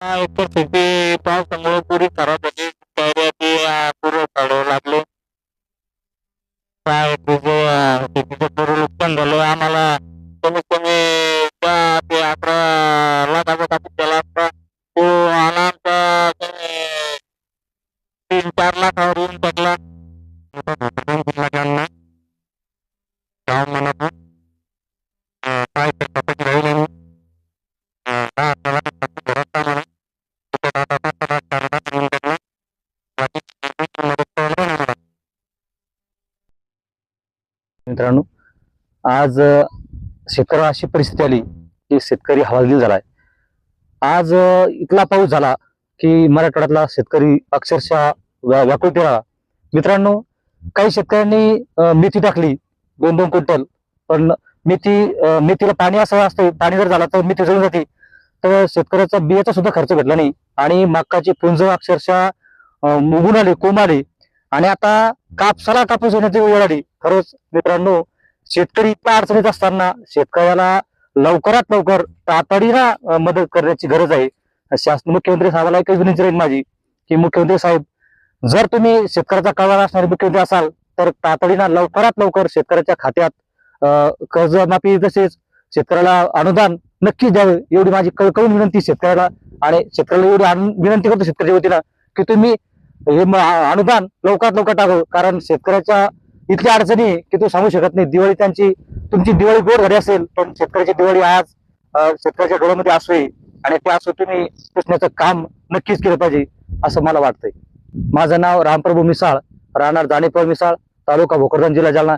हा, एकतर शेती पावसामुळे पुरी खराब होती कैऱ्या ते अं, पुरं सडायला लागले काय तुझं अं, शेतीचं पुरं नुकसान झालं आम्हाला कमीत कमी दहा ते अकरा लाखाचा कापूस केला असता तो आला आमचा कमी तीन चार लाखावर येऊन पडला लागला गाव म्हणत अं, काय करता पण राहील आणि मित्रांनो आज शेतकऱ्याला अशी परिस्थिती आली की शेतकरी हवालदिल झालाय. आज इथला पाऊस झाला की मराठवाड्यातला शेतकरी अक्षरशः व्याकुळते राहिला मित्रांनो काही शेतकऱ्यांनी मेथी टाकली दोन दोन क्विंटल. पण मेथी मेथीला पाणी असं असतं पाणी जर झालं तर मेथी जळून जाते. तर शेतकऱ्याचा बियाचा सुद्धा खर्च भेटला नाही. आणि मक्काची पुंज अक्षरशः उगून मुगून कोंब आले. आणि आता कापसाला कापूस येण्याची वेळ आली. खरंच मित्रांनो शेतकरी इतक्या अडचणीत असताना शेतकऱ्याला लवकरात लवकर तातडीनं मदत करण्याची गरज आहे. शासन मुख्यमंत्री साहेबाला एकच विनंती राहील माझी की मुख्यमंत्री साहेब जर तुम्ही शेतकऱ्याचा कळवा असणारे मुख्यमंत्री असाल तर तातडीनं लवकरात लवकर शेतकऱ्याच्या खात्यात कर्जमाफी तसेच शेतकऱ्याला अनुदान नक्की द्यावे एवढी माझी कळकळून विनंती शेतकऱ्याला. आणि शेतकऱ्याला एवढी विनंती करतो शेतकऱ्याच्या वतीनं की तुम्ही हे अनुदान लवकरात लवकर टाकू. कारण शेतकऱ्याच्या इतकी अडचणी आहे की तू सांगू शकत नाही. दिवाळी त्यांची तुमची दिवाळी गोड झाली असेल पण शेतकऱ्याची दिवाळी आज शेतकऱ्याच्या डोळ्यामध्ये असू आणि त्या असू तुम्ही पुसण्याचं काम नक्कीच केलं पाहिजे असं मला वाटतंय. माझं नाव रामप्रभू मिसाळ राहणार जाणेपळ मिसाळ तालुका भोकरदन जिल्हा जालना.